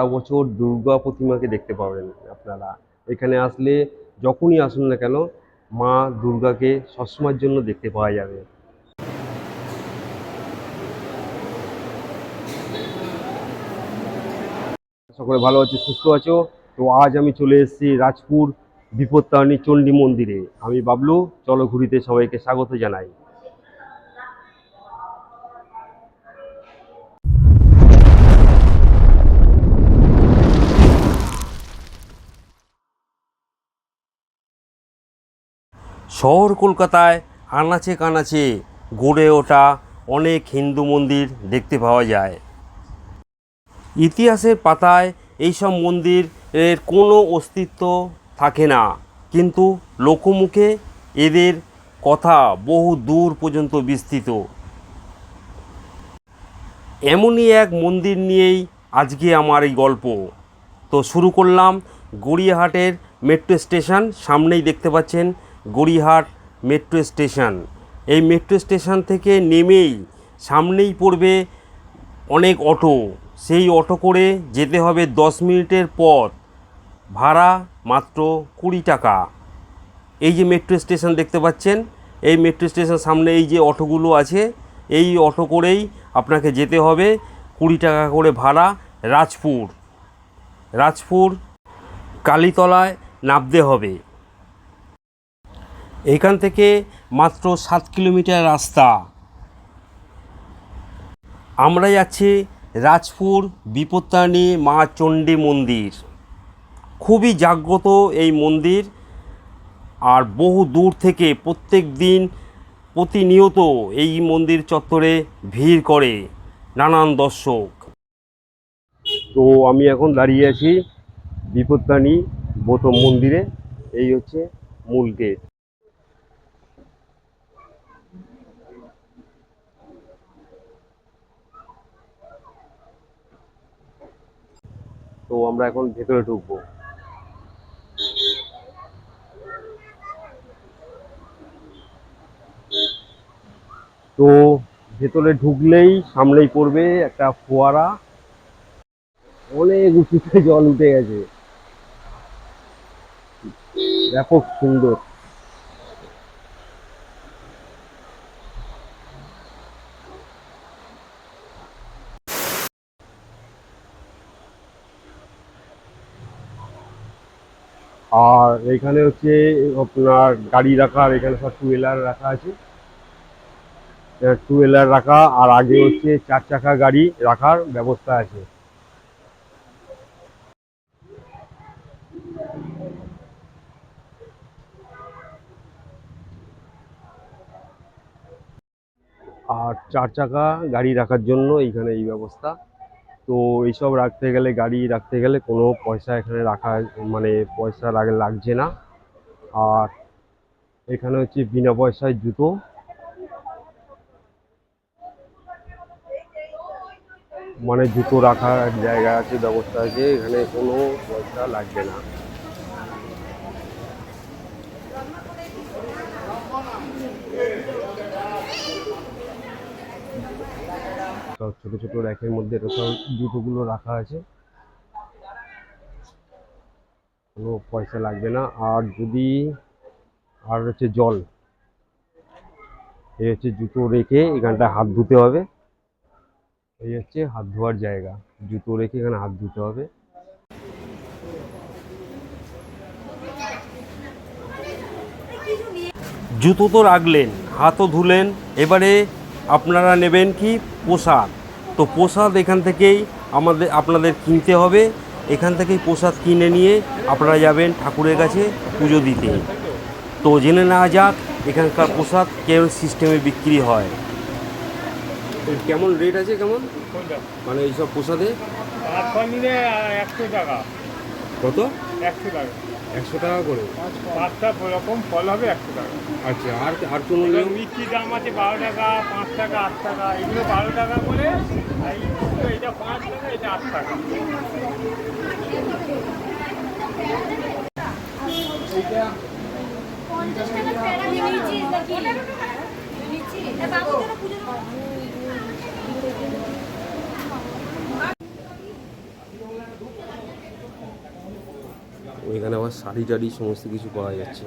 সারা বছর দুর্গা প্রতিমাকে দেখতে পাবেন আপনারা। এখানে আসলে যখনই আসুন না কেন, মা দুর্গাকে সবসময়ের জন্য দেখতে পাওয়া যাবে। সকলে ভালো আছো, সুস্থ আছো? তো আজ আমি চলে এসেছি রাজপুর বিপত্তারিণী চণ্ডী মন্দিরে। আমি বাবলু, চলো ঘুরিতে সবাইকে স্বাগত জানাই। শহর কলকাতায় আনাচে কানাচে গড়ে ওঠা অনেক হিন্দু মন্দির দেখতে পাওয়া যায়। ইতিহাসের পাতায় এইসব মন্দিরের কোনো অস্তিত্ব থাকে না। কিন্তু লোকমুখে এদের কথা বহু দূর পর্যন্ত বিস্তৃত। এমনই এক মন্দির নিয়েই আজকে আমার এই গল্প। তো শুরু করলাম গড়িয়াহাটের মেট্রো স্টেশন সামনেই দেখতে পাচ্ছেন গড়িয়াহাট মেট্রো স্টেশন। এই মেট্রো স্টেশন থেকে নেমেই সামনেই পড়বে অনেক অটো। সেই অটো করে যেতে হবে দশ মিনিটের পথ। ভাড়া মাত্র কুড়ি টাকা। এই যে মেট্রো স্টেশন দেখতে পাচ্ছেন, এই মেট্রো স্টেশন সামনে এই যে অটোগুলো আছে, এই অটো করেই আপনাকে যেতে হবে কুড়ি টাকা করে ভাড়া রাজপুর। রাজপুর কালীতলায় নামতে হবে। এখান থেকে মাত্র সাত কিলোমিটার রাস্তা। আমরা যাচ্ছি রাজপুর বিপত্তারিণী মা চণ্ডী মন্দির। খুবই জাগ্রত এই মন্দির আর বহু দূর থেকে প্রত্যেক দিন প্রতিনিয়ত এই মন্দির চত্বরে ভিড় করে নানান দর্শক। তো আমি এখন দাঁড়িয়ে আছি বিপত্তানি গৌতম মন্দিরে, এই হচ্ছে মূল গেট তো আমরা এখন ভেতরে ঢুকবো। তো ভেতরে ঢুকলেই সামনেই পড়বে একটা ফোয়ারা। অনেক উঁচুতে জল উঠে গেছে। ব্যাপক সুন্দর। আর এখানে হচ্ছে আপনার গাড়ি রাখার এখানে সব টু হুইলার রাখা আছে। টু হুইলার রাখা, আর আগে হচ্ছে চার চাকা গাড়ি রাখার ব্যবস্থা আছে। আর চার চাকা গাড়ি রাখার জন্য এইখানে এই ব্যবস্থা। তো এইসব রাখতে গেলে, গাড়ি রাখতে গেলে কোনো পয়সা এখানে রাখা মানে পয়সা লাগে, লাগছে না। আর এখানে হচ্ছে বিনা পয়সায় জুতো। মানে জুতো রাখার জায়গা আছে, ব্যবস্থা আছে, এখানে কোনো পয়সা লাগবে না। সব ছোট ছোট র্যাকের মধ্যে সব জুতোগুলো রাখা আছে। কোনো পয়সা লাগবে না। আর যদি, আর হচ্ছে জল। এই হচ্ছে জুতো রেখে এখানটায় হাত ধুতে হবে। এই হচ্ছে হাত ধোয়ার জায়গা। জুতো রেখে এখানে হাত ধুতে হবে। জুতো তো রাখলেন, হাতও ধুলেন। এবারে আপনারা নেবেন কি প্রসাদ তো প্রসাদ এখান থেকেই আমাদের আপনাদের কিনতে হবে। এখান থেকেই প্রসাদ কিনে নিয়ে আপনারা যাবেন ঠাকুরের কাছে পুজো দিতে। তো জেনে নেওয়া যাক এখানকার প্রসাদ কেমন সিস্টেমে বিক্রি হয়। কেমন রেট আছে কেমন? মানে এইসব প্রসাদে? একশো টাকা। কত? একশো টাকা। একশো টাকা করে? পাঁচটা রকম ফল হবে একশো টাকা। আচ্ছা আর আর কোনো মিষ্টি দাম আছে বারো টাকা পাঁচ টাকা আট টাকা এগুলো বারো টাকা করে আর এইগুলো এটা পাঁচ টাকা এটা আট টাকা। পঞ্চাশ টাকা প্যারা দিয়ে নিয়েছিস নাকি নিচ্ছি বাবু কেন পুজো এখানে আবার শাড়ি টাড়ি সমস্ত কিছু পাওয়া যাচ্ছে।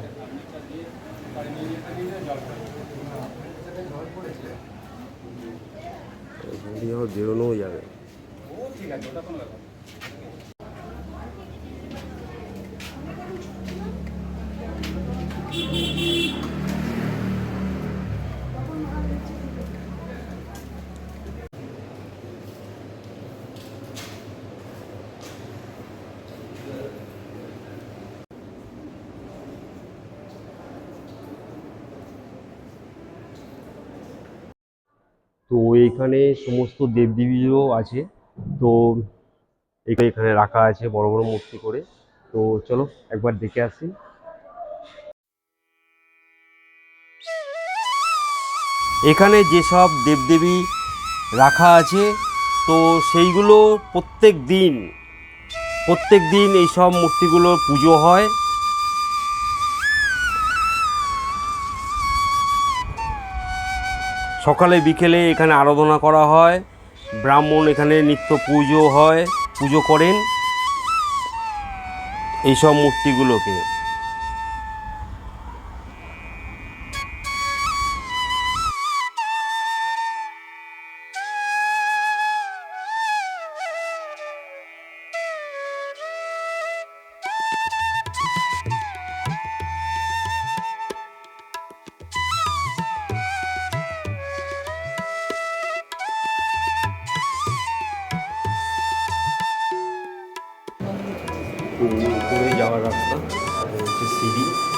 আবার বেরোনোও যাবে। তো এইখানে সমস্ত দেবদেবীও আছে। তো এখানে রাখা আছে বড় বড় মূর্তি করে। তো চলো একবার দেখে আসি। এখানে যেসব দেবদেবী রাখা আছে, তো সেইগুলো প্রত্যেক দিন প্রত্যেক দিন এইসব মূর্তিগুলোর পুজো হয়। সকালে, বিকেলে এখানে আরাধনা করা হয়। ব্রাহ্মণ এখানে নিত্য পুজো হয়, পুজো করেন। এইসব মূর্তিগুলোকে। উপরে যাওয়ার রাস্তা হচ্ছে সিঁড়ি।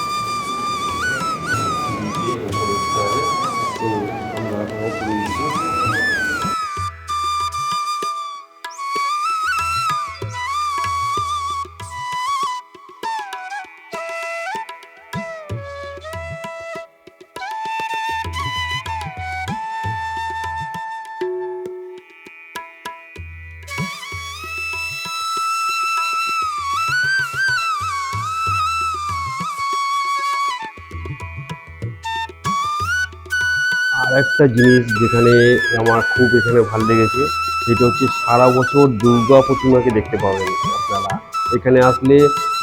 একটা জিনিস যেখানে আমার খুব এখানে ভালো লেগেছে, সেটা হচ্ছে সারা বছর দুর্গা প্রতিমাকে দেখতে পাবেন আপনারা। এখানে আসলে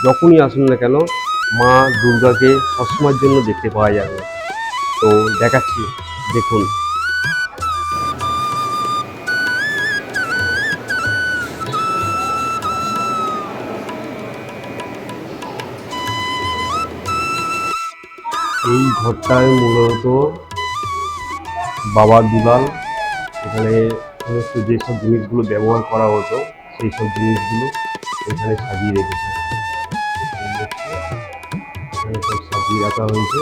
যখনই আসুন না কেন, মা দুর্গাকে সবসময়ের জন্য দেখতে পাওয়া যাবে। তো দেখাচ্ছি, দেখুন। এই ঘরটায় মূলত বাবা দুলাল। এখানে সমস্ত যেসব জিনিসগুলো ব্যবহার করা হতো সেই সব জিনিসগুলো এখানে সাজিয়ে রেখেছে। এখানে সব সাজিয়ে রাখা হয়েছে।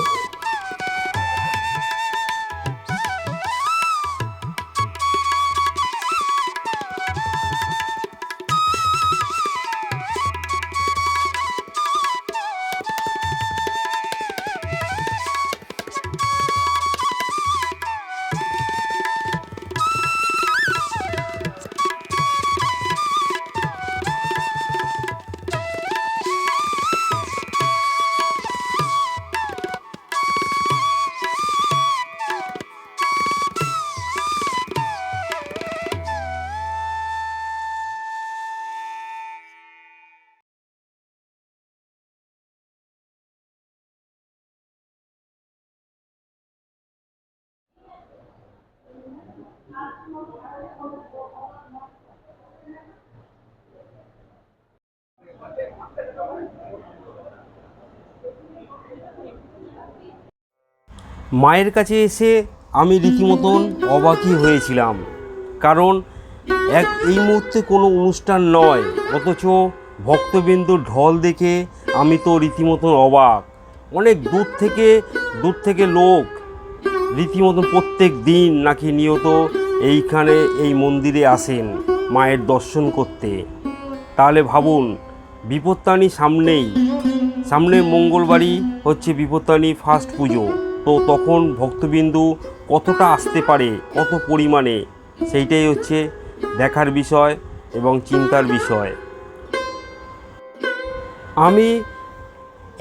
মায়ের কাছে এসে আমি রীতিমতন অবাকই হয়েছিলাম। কারণ এক এই মুহূর্তে কোনো অনুষ্ঠান নয়, অথচ ভক্তবিন্দুর ঢল দেখে আমি তো রীতিমতন অবাক। অনেক দূর থেকে দূর থেকে লোক, রীতিমতন প্রত্যেক দিন নাকি নিয়ত এইখানে এই মন্দিরে আসেন মায়ের দর্শন করতে। তাহলে ভাবুন, বিপত্তানি সামনেই, সামনে মঙ্গলবারই হচ্ছে বিপত্তানি ফার্স্ট পুজো। তো তখন ভক্তবিন্দু কতটা আসতে পারে, কত পরিমাণে, সেইটাই হচ্ছে দেখার বিষয় এবং চিন্তার বিষয়। আমি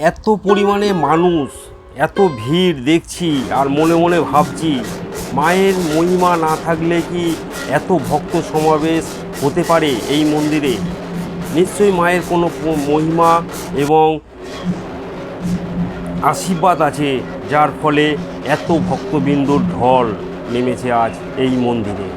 এত পরিমাণে মানুষ, এত ভিড় দেখছি আর মনে মনে ভাবছি মায়ের মহিমা না থাকলে কি এত ভক্ত সমাবেশ হতে পারে এই মন্দিরে? নিশ্চয়ই মায়ের কোনো মহিমা এবং আশীর্বাদ আছে, যার ফলে এত ভক্তবিন্দুর ঢল নেমেছে আজ এই মন্দিরে।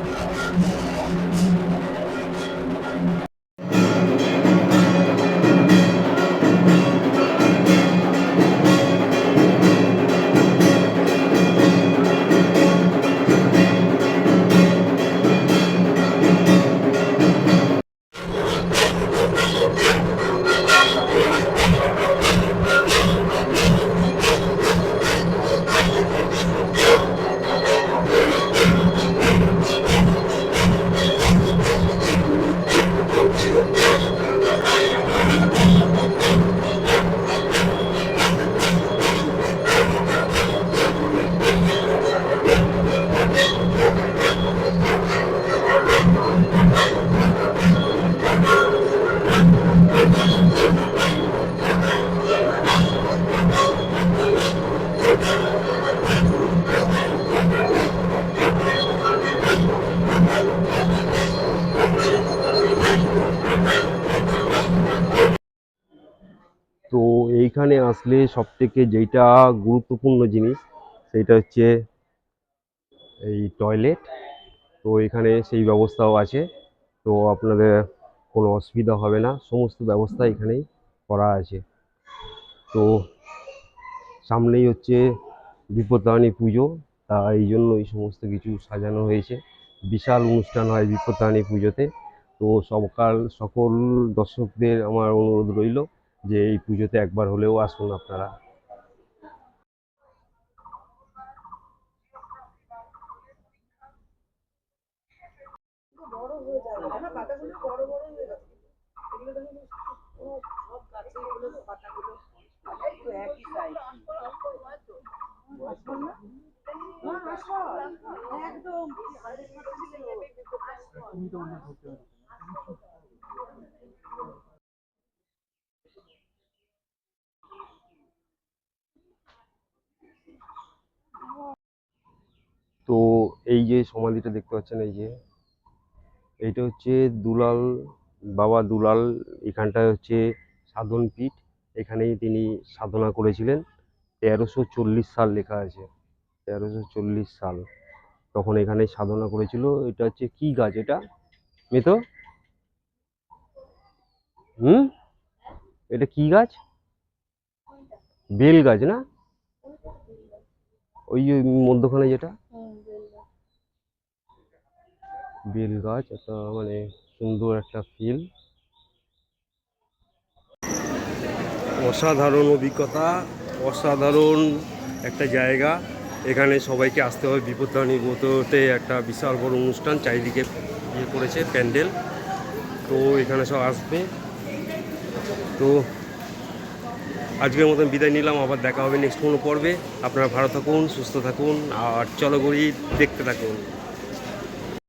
এইখানে আসলে সব থেকে যেইটা গুরুত্বপূর্ণ জিনিস, সেইটা হচ্ছে এই টয়লেট তো এখানে সেই ব্যবস্থাও আছে। তো আপনাদের কোনো অসুবিধা হবে না। সমস্ত ব্যবস্থা এখানেই করা আছে। তো সামনেই হচ্ছে বিপত্তারিণী পুজো। তা এই জন্য এই সমস্ত কিছু সাজানো হয়েছে। বিশাল অনুষ্ঠান হয় বিপত্তারিণী পুজোতে। তো সকাল সকল দর্শকদের আমার অনুরোধ রইল। যে এই পুজোতে একবার হলেও আসুন আপনারা। তো এই যে সমাধিটা দেখতে পাচ্ছেন, এই যে এইটা হচ্ছে দুলাল, বাবা দুলাল এখানটায় হচ্ছে সাধন পীঠ, এখানেই তিনি সাধনা করেছিলেন। তেরোশো চল্লিশ সাল লেখা আছে, তেরোশো চল্লিশ সাল। তখন এখানে সাধনা করেছিল, এটা হচ্ছে কি গাছ এটা? মেতো? হুম? এটা কি গাছ? বেল গাছ না? ওই যে মধ্যখানে যেটা? বেল গাছ একটা মানে সুন্দর একটা ফিল অসাধারণ অভিজ্ঞতা, অসাধারণ একটা জায়গা। এখানে সবাইকে আসতে হবে বিপত্তানি মতোতে একটা বিশাল বড় অনুষ্ঠান, চারিদিকে ইয়ে করেছে প্যান্ডেল। তো এখানে সব আসবে। তো আজকের মতন বিদায় নিলাম, আবার দেখা হবে নেক্সট কোনো পর্বে। আপনারা ভালো থাকুন, সুস্থ থাকুন, আর চলো গড়ি দেখতে থাকুন।